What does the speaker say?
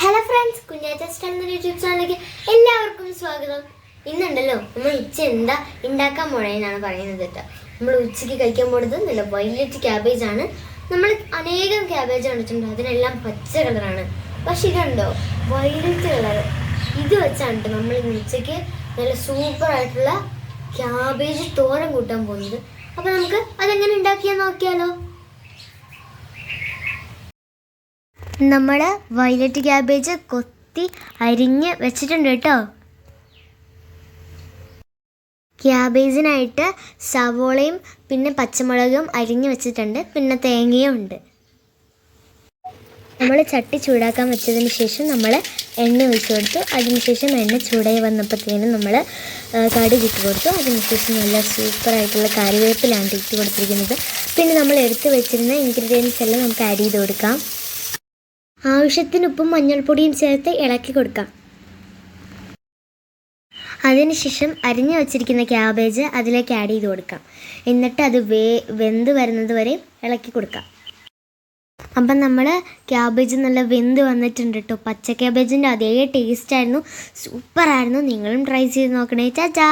Hello friends കുഞ്ഞാറ്റ എന്ന YouTube ചാനലിലേക്ക് എല്ലാവർക്കും സ്വാഗതം. ഇന്നുണ്ടല്ലോ നമ്മൾ ഉച്ച എന്താ ഉണ്ടാക്കാൻ പോണേന്നാണ് പറയുന്നത് കേട്ടോ. നമ്മൾ ഉച്ചയ്ക്ക് കഴിക്കാൻ പോണത് നല്ല വൈലറ്റ് ക്യാബേജ് ആണ്. നമ്മൾ അനേകം ക്യാബേജ് കണ്ടിട്ടുണ്ട് അതിനെല്ലാം പച്ച കളറാണ് പക്ഷെ ഇതുണ്ടോ വൈലറ്റ് കളർ ഇത് വെച്ചാണ് നമ്മൾ ഇന്ന് ഉച്ചയ്ക്ക് നല്ല സൂപ്പർ ആയിട്ടുള്ള ക്യാബേജ് തോരൻ കൂട്ടാൻ പോകുന്നത്. അപ്പോൾ നമുക്ക് അതെങ്ങനെ ഉണ്ടാക്കിയാൽ നോക്കിയാലോ. നമ്മൾ വയലറ്റ് ക്യാബേജ് കൊത്തി അരിഞ്ഞ് വെച്ചിട്ടുണ്ട് കേട്ടോ. ക്യാബേജിനായിട്ട് സവോളയും പിന്നെ പച്ചമുളകും അരിഞ്ഞ് വെച്ചിട്ടുണ്ട്. പിന്നെ തേങ്ങയും ഉണ്ട്. നമ്മൾ ചട്ടി ചൂടാക്കാൻ വെച്ചതിന് ശേഷം നമ്മൾ എണ്ണ ഒഴിച്ചു കൊടുത്തു. അതിനുശേഷം എണ്ണ ചൂടായി വന്നപ്പോഴത്തേനും നമ്മൾ കടുക് ഇട്ട് കൊടുത്തു. അതിനുശേഷം നല്ല സൂപ്പറായിട്ടുള്ള കറിവേപ്പിലാണ് ഇട്ട് കൊടുത്തിരിക്കുന്നത്. പിന്നെ നമ്മൾ എടുത്ത് വെച്ചിരുന്ന ഇൻഗ്രീഡിയൻസ് എല്ലാം നമുക്ക് ആഡ് ചെയ്ത് കൊടുക്കാം. ആവശ്യത്തിന് ഉപ്പും മഞ്ഞൾപ്പൊടിയും ചേർത്ത് ഇളക്കി കൊടുക്കാം. അതിനുശേഷം അരിഞ്ഞു വച്ചിരിക്കുന്ന ക്യാബേജ് അതിലേക്ക് ആഡ് ചെയ്ത് കൊടുക്കാം. എന്നിട്ട് അത് വേ വെന്ത് വരുന്നത് വരെ ഇളക്കി കൊടുക്കാം. അപ്പം നമ്മൾ ക്യാബേജ് നല്ല വെന്ത് വന്നിട്ടുണ്ട് കേട്ടോ പച്ച ക്യാബേജിന്റെ അതേ ടേസ്റ്റായിരുന്നു സൂപ്പറായിരുന്നു. നിങ്ങളും ട്രൈ ചെയ്ത് നോക്കണേ. ചാച്ചാ